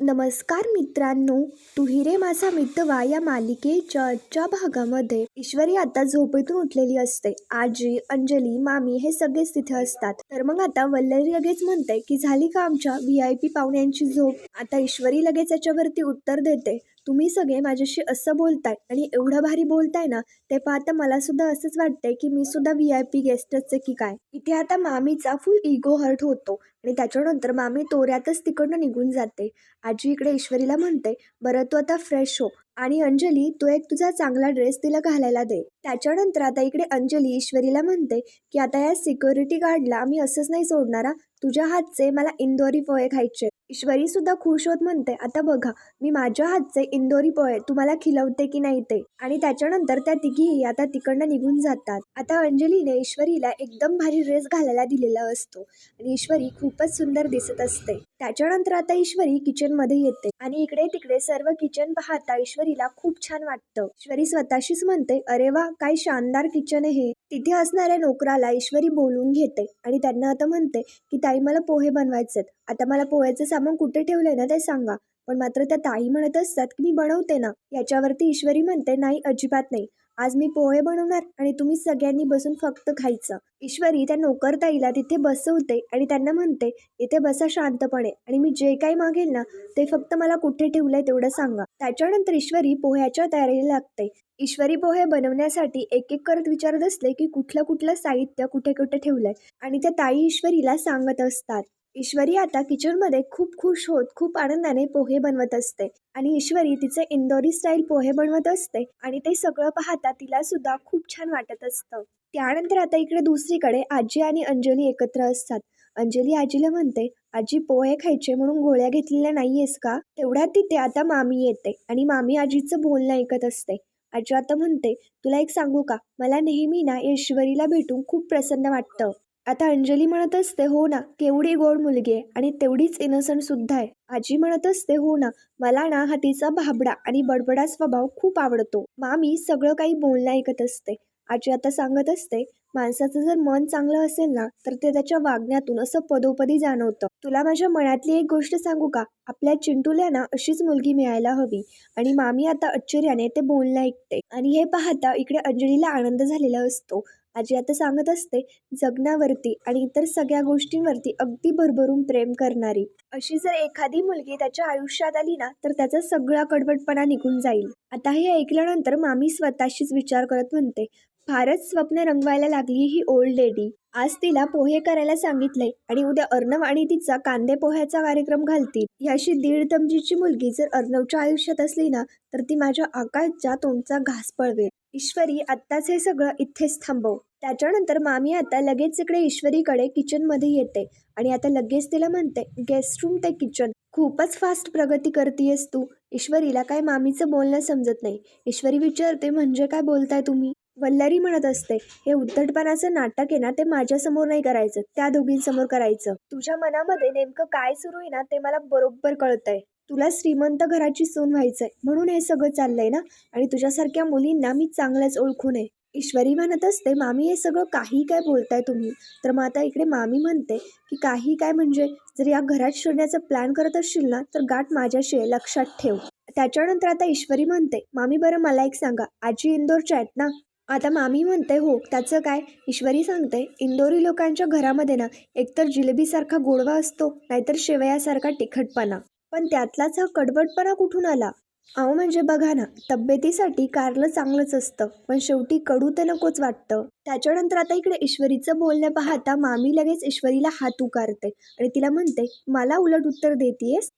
नमस्कार मित्रांनो तू हिरे माझा मितवा या मालिकेच्या आजच्या भागामध्ये. ईश्वरी आता झोपेतून उठलेली असते. आजी अंजली मामी हे सगळेच तिथे असतात. तर मग आता वल्लरी लगेच म्हणते की झाली का आमच्या व्ही आय पी पाहुण्यांची झोप? आता ईश्वरी लगेच याच्यावरती उत्तर देते. तुम्ही सगळे माझ्याशी असं बोलताय आणि एवढं भारी बोलताय ना ते पाहता मला सुद्धा असंच वाटतंय की मी सुद्धा व्ही आय पी गेस्टच आहे की काय? इथे आता मामीचा फुल इगो हर्ट होतो आणि त्याच्यानंतर मामी तोऱ्यातच तिकडनं निघून जाते. आजी इकडे ईश्वरीला म्हणते बरं तू आता फ्रेश हो आणि अंजली तू एक तुझा चांगला ड्रेस तिला घालायला दे. त्याच्यानंतर आता इकडे अंजली ईश्वरीला म्हणते की आता या सिक्युरिटी गार्डला आम्ही असंच नाही सोडणार तुझ्या हातचे मला इंदोरी पोहे खायचे ईश्वरी सुद्धा खुश होत म्हणते आता बघा मी माझ्या हातचे इंदोरी पोहे तुम्हाला खिलवते की नाही ते? आणि त्याच्यानंतर त्या तिघीही आता तिकडनं निघून जातात. आता अंजलीने ईश्वरीला एकदम भारी ड्रेस घालायला दिलेला असतो आणि ईश्वरी खूपच सुंदर दिसत असते. त्याच्यानंतर आता ईश्वरी किचनमध्ये येते. आणि इकडे तिकडे सर्व किचन पाहता ईश्वरीला खूप छान वाटतं. ईश्वरी स्वतःशीच म्हणते अरे वा काय शानदार किचन आहे हे." तिथे असणाऱ्या नोकराला ईश्वरी बोलून घेते आणि त्यांना आता म्हणते की ताई मला पोहे बनवायचे आता मला पोह्याचं सामान कुठे ठेवलंय ना ते सांगा. पण मात्र त्या ताई म्हणत असतात की मी बनवते ना. याच्यावरती ईश्वरी म्हणते नाही अजिबात नाही. आज मी पोहे बनवणार आणि तुम्ही सगळ्यांनी बसून फक्त खायचं. ईश्वरी त्या नोकरताईला तिथे बसवते आणि त्यांना म्हणते इथे बसा शांतपणे आणि मी जे काही मागेल ना ते फक्त मला कुठे ठेवलंय तेवढं सांगा. त्याच्यानंतर ईश्वरी पोह्याच्या तयारीला लागते. ईश्वरी पोहे बनवण्यासाठी एक एक करत विचारत असले की कुठलं कुठलं साहित्य कुठे कुठे ठेवलंय आणि त्या ताई ईश्वरीला सांगत असतात. ईश्वरी आता किचनमध्ये खूप खुश होत खूप आनंदाने पोहे बनवत असते. आणि ईश्वरी तिचे इंदोरी स्टाईल पोहे बनवत असते आणि ते सगळं पाहता तिला सुद्धा खूप छान वाटत असतं. त्यानंतर आता इकडे दुसरीकडे आजी आणि अंजली एकत्र असतात. अंजली आजीला म्हणते आजी पोहे खायचे म्हणून गोळ्या घेतलेल्या नाहीयेस का? तेवढ्यात तिथे आता मामी येते आणि मामी आजीचं बोलणं ऐकत असते. आजी आता म्हणते तुला एक सांगू का? मला नेहमी ना ईश्वरीला भेटून खूप प्रसन्न वाटतं. आता अंजली म्हणत असते हो ना केवढी गोड मुलगी आहे आणि तेवढीच इनोसंट सुद्धा आहे. आजी म्हणत असते हो ना मला ना हा तिचा भाबडा आणि बडबडा स्वभाव खूप आवडतो. मामी सगळं काही बोलणं ऐकत असते. आजी आता सांगत असते माणसाचं जर मन चांगलं असेल ना तर ते त्याच्या वागण्यातून असं पदोपदी जाणवतं. तुला माझ्या मनातली एक गोष्ट सांगू का? आपल्या चिंटूला ना अशीच मुलगी मिळायला हवी आणि मामी आता आश्चर्याने ते बोलणं ऐकते. आणि हे पाहता इकडे अंजलीला आनंद झालेला असतो. आजी आता सांगत असते जगण्यावरती आणि इतर सगळ्या गोष्टींवरती अगदी भरभरून प्रेम करणारी. अशी जर एखादी मुलगी त्याच्या आयुष्यात आली ना तर त्याचा सगळा कडवटपणा निघून जाईल. आता हे ऐकल्यानंतर मामी स्वतःशीच विचार करत म्हणते फारच स्वप्न रंगवायला लागली ही ओल्ड लेडी आज तिला पोहे करायला सांगितले आणि उद्या अर्णव आणि तिचा कांदे पोह्याचा कार्यक्रम घालतील. ह्याशी दीड तमजीची मुलगी जर अर्णवच्या आयुष्यात असली ना तर ती माझ्या आकाशच्या तोंडचा घास पळवेल. ईश्वरी आत्ताच हे सगळं इथेच थांबव. त्याच्यानंतर मामी आता लगेच इकडे ईश्वरीकडे किचनमध्ये येते आणि आता लगेच तिला म्हणते गेस्ट रूम ते किचन खूपच फास्ट प्रगती करतेयस तू. ईश्वरीला काय मामीचं बोलणं समजत नाही. ईश्वरी विचारते म्हणजे काय बोलताय तुम्ही? वल्लरी म्हणत असते हे उद्धटपणाचं नाटक आहे ना ते माझ्यासमोर नाही करायचं. त्या दोघींसमोर करायचं. तुझ्या मनामध्ये नेमकं काय सुरू आहे ना ते मला बरोबर कळतंय. तुला श्रीमंत घराची सून व्हायचंय. म्हणून हे सगळं चाललंय ना? आणि तुझ्यासारख्या मुलींना मी चांगलंच ओळखून नये. ईश्वरी म्हणत असते मामी हे सगळं काही काय बोलताय तुम्ही? तर मग आता इकडे मामी म्हणते की काही काय म्हणजे? जर या घरात शिरण्याचा प्लॅन करत असशील ना तर गाठ माझ्याशी आहे, लक्षात ठेव. त्याच्यानंतर आता ईश्वरी म्हणते मामी बरं मला एक सांगा. आजी इंदोरच्या आहेत ना? आता मामी म्हणते हो त्याचं काय? ईश्वरी सांगते इंदोरी लोकांच्या घरामध्ये ना एकतर जिलेबीसारखा गोडवा असतो नाहीतर शेवयासारखा तिखटपणा. पण त्यातलाच हा कडवटपणा कुठून आला? अहो म्हणजे बघा ना तब्येतीसाठी कारलं चांगलंच असतं पण शेवटी कडू तर नकोच वाटतं. त्याच्यानंतर आता इकडे ईश्वरीचं बोलणं पाहता मामी लगेच ईश्वरीला हात उकारते आणि तिला म्हणते मला उलट उत्तर देतीयस?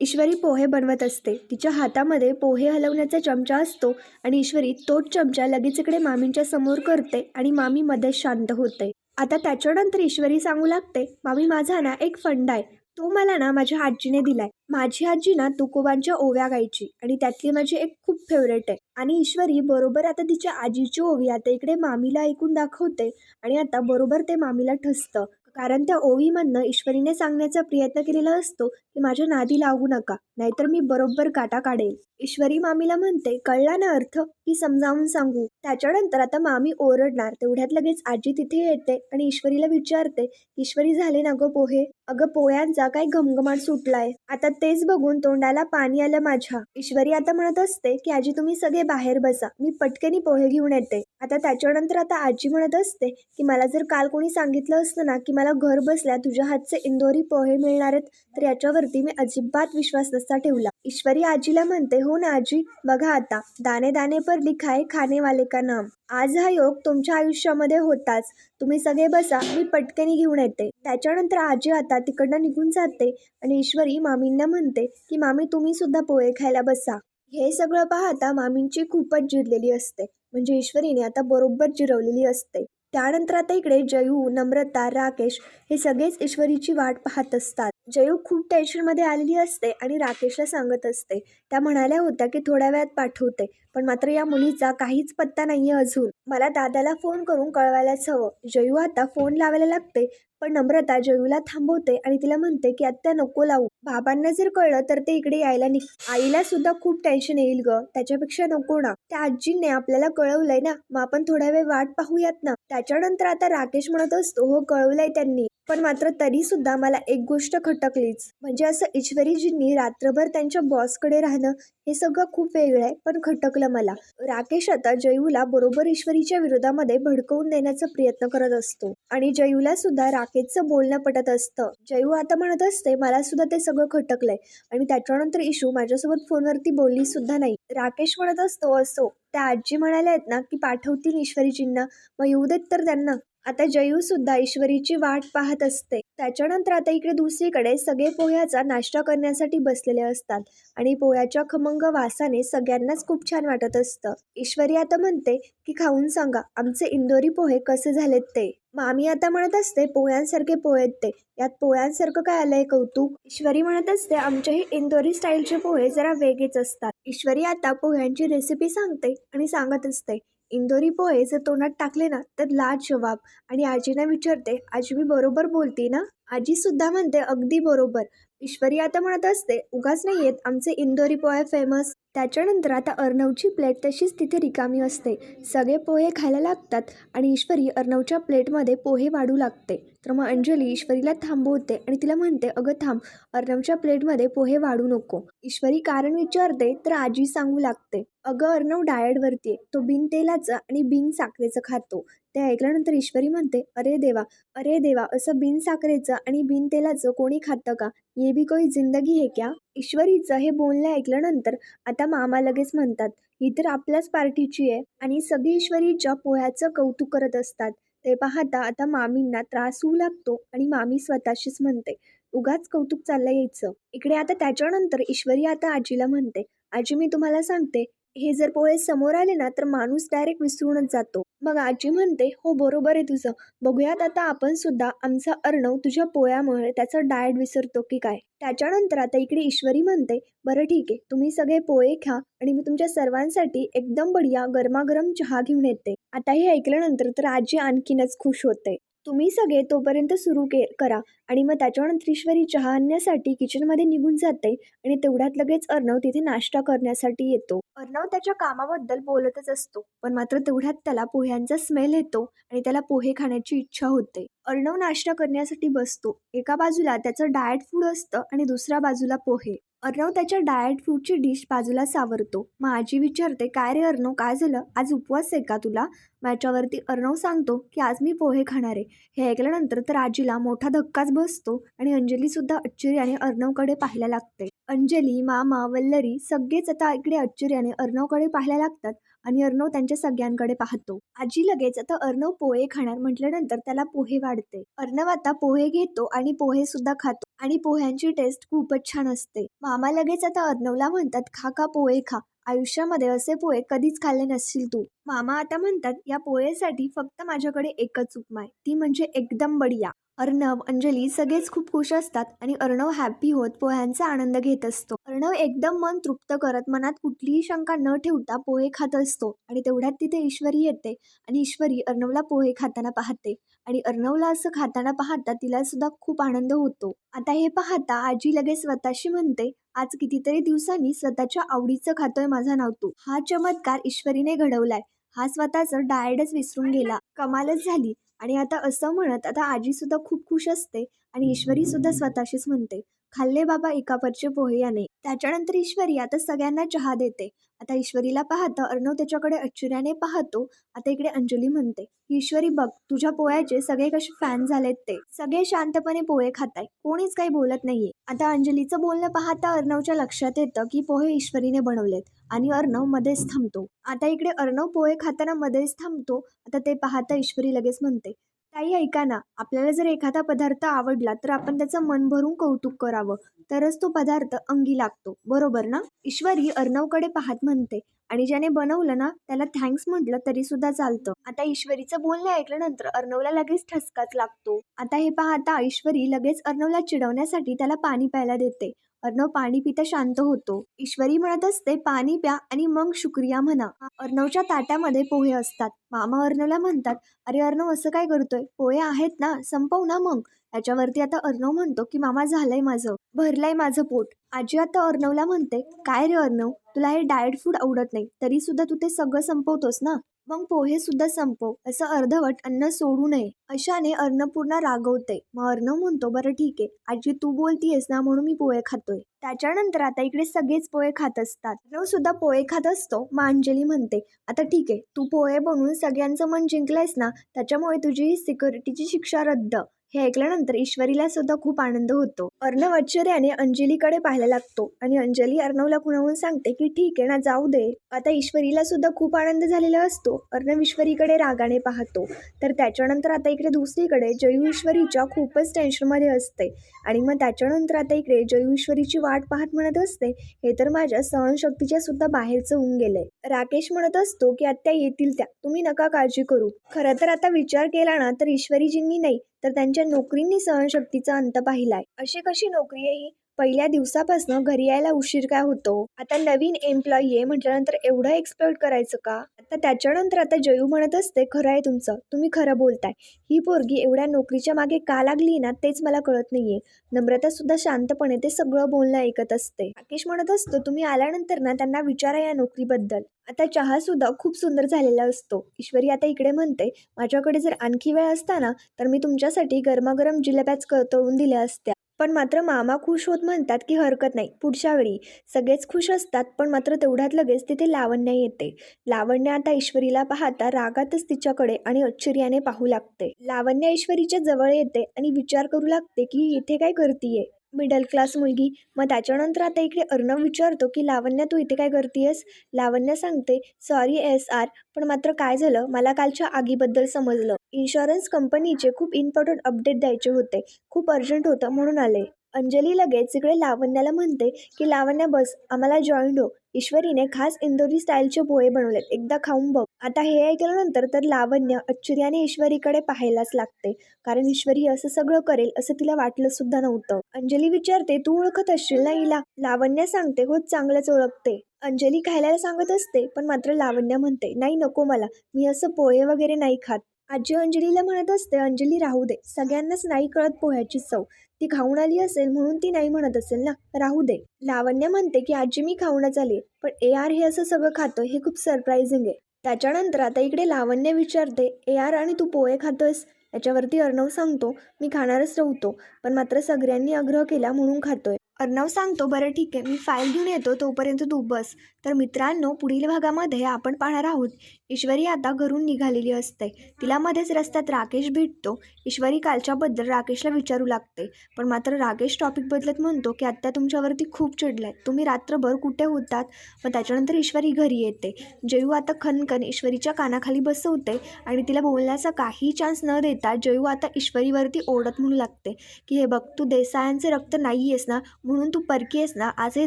ईश्वरी पोहे बनवत असते. तिच्या हातामध्ये पोहे हलवण्याचा चमचा असतो आणि ईश्वरी तोच चमचा लगेच इकडे मामींच्या समोर करते आणि मामी मध्ये शांत होते. आता त्याच्यानंतर ईश्वरी सांगू लागते मामी माझा ना एक फंड आहे. तो मला ना माझ्या आजीने दिलाय. माझी आजी ना तुकोबांच्या ओव्या गायची आणि त्यातली माझी एक खूप फेवरेट आहे. आणि ईश्वरी बरोबर आता तिच्या आजीची ओवी आता इकडे मामीला ऐकून दाखवते आणि आता बरोबर ते मामीला ठसतं. कारण त्या ओवीमधनं ईश्वरीने सांगण्याचा प्रयत्न केलेला असतो की माझ्या नादी लागू नका नाहीतर मी बरोबर काटा काढेल. ईश्वरी मामीला म्हणते कळला ना अर्थ? की समजावून सांगू. त्याच्यानंतर आता मामी ओरडणार तेवढ्यात लगेच आजी तिथे येते आणि ईश्वरीला विचारते ईश्वरी झाले ना गं पोहे? अगं पोह्यांचा काय घमघमाट सुटलाय. आता तेच बघून तोंडाला पाणी आलं माझ्या. ईश्वरी आता म्हणत असते की आजी तुम्ही सगळे बाहेर बसा मी पटकेनी पोहे घेऊन येते. आता त्याच्यानंतर आता आजी म्हणत असते की मला जर काल कोणी सांगितलं असतं ना की मला घर बसल्या तुझ्या हातचे इंदोरी पोहे मिळणार आहेत तर याच्यावरती मी अजिबात विश्वास नसता ठेवला. ईश्वरी आजीला म्हणते हो ना आजी बघा आता दाने दाने पर लिखाय खाने वाले का नाम. आज हा योग तुमच्या आयुष्यामध्ये होताच. तुम्ही सगळे बसा मी पटकनी घेऊन येते. त्याच्यानंतर आजी आता तिकडनं निघून जाते आणि ईश्वरी मामींना म्हणते की मामी तुम्ही सुद्धा पोहे खायला बसा. हे सगळं पाहता मामींची खूपच जिरलेली असते. म्हणजे ईश्वरीने आता बरोबर जिरवलेली असते. त्यानंतर आता इकडे जयू नम्रता राकेश हे सगळेच ईश्वरीची वाट पाहत असतात. जयू खूप टेन्शनमध्ये आलेली असते आणि राकेशला सांगत असते. त्या म्हणाल्या होत्या की थोड्या वेळात पाठवते पण मात्र या मुलीचा काहीच पत्ता नाहीये अजून. मला दादाला फोन करून कळवायलाच हवं. जयू आता फोन लावायला लागते पण नम्रता जयूला थांबवते आणि तिला म्हणते की आत्ता नको लावू. बाबांना जर कळलं तर ते इकडे यायला निघ. आईला सुद्धा खूप टेन्शन येईल ग. त्याच्यापेक्षा नको ना. त्या आजीने आपल्याला कळवलंय ना. मग आपण थोड्या वेळ वाट पाहूयात ना. त्याच्यानंतर आता राकेश म्हणत असतो हो कळवलंय त्यांनी. पण मात्र तरी सुद्धा मला एक गोष्ट खटकलीच. म्हणजे असं ईश्वरीजींनी रात्रभर त्यांच्या बॉसकडे राहणं हे सगळं खूप वेगळं आहे पण खटकलं मला. राकेश आता जयूला बरोबर ईश्वरीच्या विरोधामध्ये भडकवून देण्याचा प्रयत्न करत असतो. आणि जयूला सुद्धा राकेशचं बोलणं पटत असतं. जयू आता म्हणत असते मला सुद्धा ते सगळं खटकलंय आणि त्याच्यानंतर इशू माझ्यासोबत फोनवरती बोलली सुद्धा नाही. राकेश म्हणत असतो असो. त्या आजी म्हणाल्या आहेत ना की पाठवतील ईश्वरीजींना. मग येऊ देत तर त्यांना. आता जयू सुद्धा ईश्वरीची वाट पाहत असते. त्याच्यानंतर आता इकडे दुसरीकडे सगळे पोह्याचा नाश्ता करण्यासाठी बसलेले असतात आणि पोह्याच्या खमंग वासाने सगळ्यांनाच खूप छान वाटत असतं. ईश्वरी आता म्हणते की खाऊन सांगा आमचे इंदोरी पोहे कसे झालेत ते? मामी आता म्हणत असते पोह्यांसारखे पोहे आहेत ते. यात पोह्यांसारखं काय आलंय कौतुक? ईश्वरी म्हणत असते आमच्याही हे इंदोरी स्टाईलचे पोहे जरा वेगळेच असतात. ईश्वरी आता पोह्यांची रेसिपी सांगते आणि सांगत असते इंदोरी पोहे जर तोंडात टाकले ना तर लाज जवाब. आणि आजीना विचारते आजी मी बरोबर बोलते ना? आजी सुद्धा म्हणते अगदी बरोबर. ईश्वरी आता म्हणत असते उगाच नाही येत आमचे इंदोरी पोहे फेमस त्याच्यानंतर आता अर्णवची प्लेट तशीच तिथे रिकामी असते. सगळे पोहे खायला लागतात आणि ईश्वरी अर्णवच्या प्लेटमध्ये पोहे वाढू लागते. तर मग अंजली ईश्वरीला थांबवते आणि तिला म्हणते अगं थांब अर्णवच्या प्लेटमध्ये पोहे वाढू नको. ईश्वरी कारण विचारते तर आजी सांगू लागते अगं अर्णव डायटवरती आहे तो बिन तेलाचं आणि बिन साखरेचं खातो. ते ऐकल्यानंतर ईश्वरी म्हणते अरे देवा अरे देवा असं बिन साखरेचं आणि बिन तेलाचं कोणी खातं का? ये भी कोई जिंदगी हे क्या? ईश्वरीचं हे बोलणं ऐकल्यानंतर आता मामा लगेच म्हणतात ही तर आपल्याच पार्टीची आहे. आणि सगळी ईश्वरीच्या पोह्याचं कौतुक करत असतात ते पाहता आता मामींना त्रास होऊ लागतो आणि मामी स्वतःशीच म्हणते उगाच कौतुक चाललं यायचं इकडे आता त्याच्यानंतर ईश्वरी आता आजीला म्हणते आजी मी तुम्हाला सांगते हे जर पोहे समोर आले ना तर माणूस डायरेक्ट विसरूनच जातो. मग आजी म्हणते हो बरोबर आहे तुझं. बघूयात आता आपण सुद्धा आमचा अर्णव तुझ्या पोळ्यामुळे त्याचं डाएट विसरतो की काय? त्याच्यानंतर आता इकडे ईश्वरी म्हणते बरं ठीक आहे तुम्ही सगळे पोहे खा आणि मी तुमच्या सर्वांसाठी एकदम बढिया गरमागरम चहा घेऊन येते. आता हे ऐकल्यानंतर तर आजी आणखीनच खुश होते. तुम्ही सगळे तोपर्यंत सुरू के करा आणि मग त्याच्यानंतर ईश्वरी चहा आणण्यासाठी किचनमध्ये निघून जाते आणि तेवढ्यात लगेच अर्णव तिथे नाश्ता करण्यासाठी येतो. अर्णव त्याच्या कामाबद्दल बोलतच असतो पण मात्र तेवढ्यात त्याला पोह्यांचा स्मेल येतो आणि त्याला पोहे खाण्याची इच्छा होते. अर्णव नाश्ता करण्यासाठी बसतो. एका बाजूला त्याचं डाएट फूड असतं आणि दुसऱ्या बाजूला पोहे. अर्णव त्याच्या डाएट फूडची डिश बाजूला सावरतो. मग आजी विचारते काय रे अर्णव काय झालं? आज उपवास आहे का तुला? माझ्यावरती अर्णव सांगतो की आज मी पोहे खाणार आहे. हे ऐकल्यानंतर तर आजीला मोठा धक्काच बसतो आणि अंजली सुद्धा आश्चर्याने अर्णवकडे पाहायला लागते. अंजली मामा वल्लरी सगळेच आता इकडे आश्चर्याने अर्णवकडे पाहायला लागतात आणि अर्णव त्यांच्या सगळ्यांकडे पाहतो. आजी लगेच आता अर्णव पोहे खाणार. म्हटल्यानंतर त्याला पोहे वाढते. अर्णव आता पोहे घेतो आणि पोहे सुद्धा खातो आणि पोह्यांची टेस्ट खूपच छान असते. मामा लगेच आता अर्णवला म्हणतात खा खा पोहे खा. आयुष्यामध्ये असे पोहे कधीच खाल्ले नसतील तू. मामा आता म्हणतात या पोहेसाठी फक्त माझ्याकडे एकच उपमा आहे. ती म्हणजे एकदम बढिया. अर्णव अंजली सगळेच खूप खुश असतात आणि अर्णव हॅप्पी होत पोह्यांचा आनंद घेत असतो. अर्णव एकदम मन तृप्त करत मनात कुठलीही शंका न ठेवता पोहे खात असतो आणि तेवढ्यात तिथे ईश्वरी येते आणि ईश्वरी अर्णवला पोहे खाताना पाहते आणि अर्णवला असं खाताना पाहता तिला सुद्धा खूप आनंद होतो. आता हे पाहता आजी लगेच स्वतःशी म्हणते आज कितीतरी दिवसांनी स्वतःच्या आवडीचं खातोय माझा नावतू हा चमत्कार ईश्वरीने घडवलाय. हा स्वतःचं डायडच विसरून गेला. कमालच झाली. आणि आता असं म्हणत आता आजी सुद्धा खूप खुश असते आणि ईश्वरी सुद्धा स्वतःशीच म्हणते. खाल्ले बाबा एकावरचे पोहे याने. त्याच्यानंतर ईश्वरी आता सगळ्यांना चहा देते. आता ईश्वरीला पाहतं अर्णव त्याच्याकडे आश्चर्याने पाहतो. आता इकडे अंजली म्हणते ईश्वरी बघ तुझ्या पोह्याचे सगळे कसे फॅन झालेत ते. सगळे शांतपणे पोहे खाताय. कोणीच काही बोलत नाहीये. आता अंजलीचं बोलणं पाहता अर्णवच्या लक्षात येतं की पोहे ईश्वरीने बनवलेत आणि अर्णव मध्येच थांबतो. आता इकडे अर्णव पोहे खाताना मध्येच थांबतो. आता ते पाहता ईश्वरी लगेच म्हणते ताई ऐका ना. आपल्याला जर एखादा पदार्थ आवडला तर आपण त्याचं मन भरून कौतुक करावं. तरच तो पदार्थ अंगी लागतो. बरोबर ना? ईश्वरी अर्णवकडे पाहत म्हणते आणि ज्याने बनवलं ना त्याला थँक्स म्हटलं तरी सुद्धा चालतं. आता ईश्वरीचं बोलणं ऐकल्यानंतर अर्णवला लगेच ठसकाच लागतो. आता हे पाहता ईश्वरी लगेच अर्णवला चिडवण्यासाठी त्याला पाणी प्यायला देते. अर्णव पाणी पिता शांत होतो. ईश्वरी म्हणत असते पाणी प्या आणि मग शुक्रिया म्हणा. अर्णवच्या ताट्यामध्ये पोहे असतात. मामा अर्णवला म्हणतात अरे अर्णव असं काय करतोय? पोहे आहेत ना संपव ना मग. याच्यावरती आता अर्णव म्हणतो की मामा झालंय माझं. भरलंय माझं पोट. आजी आता अर्णवला म्हणते काय रे अर्णव? तुला हे डाएट फूड आवडत नाही. तरी सुद्धा तू ते सगळं संपवतोस ना? मग पोहे सुद्धा संपव असं अर्धवट अन्न सोडू नये. अशाने अन्नपूर्णा रागवते. मग अर्ण म्हणतो बरं ठीक आहे. आजी तू बोलतीयस ना म्हणून मी पोहे खातोय. त्याच्यानंतर आता इकडे सगळेच पोहे खात असतात. अर्णव सुद्धा पोहे खात असतो मग अंजली म्हणते आता ठीक आहे. तू पोहे बनवून सगळ्यांचं मन जिंकलंयस ना त्याच्यामुळे तुझी सिक्युरिटीची शिक्षा रद्द. हे ऐकल्यानंतर ईश्वरीला सुद्धा खूप आनंद होतो. अर्णव आश्चर्याने अंजलीकडे पाहायला लागतो आणि अंजली अर्णवला खुणावून सांगते की ठीक आहे ना जाऊ दे. आता ईश्वरीला सुद्धा खूप आनंद झालेला असतो. अर्णव ईश्वरीकडे रागाने पाहतो. तर त्याच्यानंतर आता इकडे दुसरीकडे जयू ईश्वरीच्या खूपच टेन्शनमध्ये असते. आणि मग त्याच्यानंतर आता इकडे जयू ईश्वरीची वाट पाहत म्हणत असते हे तर माझ्या सहनशक्तीच्या सुद्धा बाहेरचं होऊन गेलंय. राकेश म्हणत असतो की आत्या येतील त्या. तुम्ही नका काळजी करू. खरं तर आता विचार केला ना तर ईश्वरीजींनी नाही तर त्यांच्या नोकरींनी सहनशक्तीचा अंत पाहिलाय. अशी कशी नोकरी आहे ही पहिल्या दिवसापासून घरी यायला उशीर काय होतो? आता नवीन एम्प्लॉई आहे म्हटल्यानंतर एवढं एक्सपेक्ट करायचं का? आता त्याच्यानंतर आता जयू म्हणत असते खरं आहे तुमचं. तुम्ही खरं बोलताय. ही पोरगी एवढ्या नोकरीच्या मागे का लागली ना तेच मला कळत नाहीये. नम्रता सुद्धा शांतपणे ते सगळं बोलणं ऐकत असते. राकेश म्हणत असतो तुम्ही आल्यानंतर ना त्यांना विचारा या नोकरीबद्दल. आता चहा सुद्धा खूप सुंदर झालेला असतो. ईश्वरी आता इकडे म्हणते माझ्याकडे जर आणखी वेळ असता ना तर मी तुमच्यासाठी गरमागरम जिलेब्याच क तळून दिल्या असत्या. पण मात्र मामा खुश होत म्हणतात की हरकत नाही. पुढच्या वेळी सगळेच खुश असतात पण मात्र तेवढ्यात लगेच तिथे लावण्य येते. लावण्य आता ईश्वरीला पाहता रागातच तिच्याकडे आणि आश्चर्याने पाहू लागते. लावण्य ईश्वरीच्या जवळ येते आणि विचार करू लागते की इथे काय करतीये? मिडल क्लास मुलगी. मग त्याच्यानंतर आता इकडे अर्णव विचारतो की लावण्या तू इथे काय करतीयस? लावण्य सांगते सॉरी एस आर पण मात्र काय झालं? मला कालच्या आगीबद्दल समजलं. इन्शुरन्स कंपनीचे खूप इम्पॉर्टंट अपडेट द्यायचे होते. खूप अर्जंट होतं म्हणून आले. अंजली लगेच इकडे लावण्याला म्हणते की लावण्या बस आम्हाला जॉईन हो. ईश्वरीने खास इंदोरी स्टाईलचे पोहे बनवलेत. एकदा खाऊन बघ. आता हे ऐकल्यानंतर तर लावण्य आश्चर्याने ईश्वरीकडे पाहायलाच लागते. कारण ईश्वरी असं सगळं करेल असं तिला वाटलं सुद्धा नव्हतं. अंजली विचारते तू ओळखत असशील ना हिला? लावण्य सांगते हो चांगलंच ओळखते. अंजली खायला सांगत असते पण मात्र लावण्य म्हणते नाही नको मला. मी असं पोहे वगैरे नाही खात. आजी अंजलीला म्हणत असते अंजली राहू दे. सगळ्यांनाच नाही कळत पोह्याची चव. ती खाऊन आली असेल म्हणून ती नाही म्हणत असेल ना? राहू दे. लावण्य म्हणते की आजी मी खाऊनच आली पण ए आर हे असं सगळं खातं हे खूप सरप्राईझिंग आहे. त्याच्यानंतर आता इकडे लावण्य विचारते ए आर आणि तू पोहे खातोयस? याच्यावरती अर्णव सांगतो मी खाणारच राहतो. पण मात्र सगळ्यांनी आग्रह केला म्हणून खातोय. अर्णव सांगतो बरं ठीक आहे मी फाईल घेऊन येतो तोपर्यंत तू बस. तर मित्रांनो पुढील भागामध्ये आपण पाहणार आहोत ईश्वरी आता घरून निघालेली असते. तिला मध्येच रस्त्यात राकेश भेटतो. ईश्वरी कालच्याबद्दल राकेशला विचारू लागते. पण मात्र राकेश टॉपिक बदलत म्हणतो की आत्ता तुमच्यावरती खूप चिडलाय. तुम्ही रात्रभर कुठे होतात? मग त्याच्यानंतर ईश्वरी घरी येते. जयू आता खनखन ईश्वरीच्या कानाखाली बसवते आणि तिला बोलण्याचा काही चान्स न देता जयू आता ईश्वरीवरती ओढत म्हणू लागते की हे बघ तू देसायांचे रक्त नाही आहेस ना? म्हणून तू परकी आहेस ना आज हे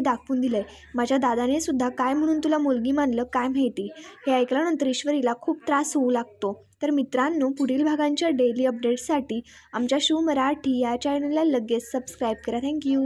दाखवून दिलंय. माझ्या दादाने सुद्धा काय म्हणून तुला मुलगी मानलं काय माहिती? हे ऐकल्यानंतर ईश्वरीला खूप त्रास होऊ लागतो. तर मित्रांनो पुढील भागांच्या डेली अपडेट्ससाठी आमच्या शिव मराठी या चॅनलला लगेच सबस्क्राईब करा. थँक्यू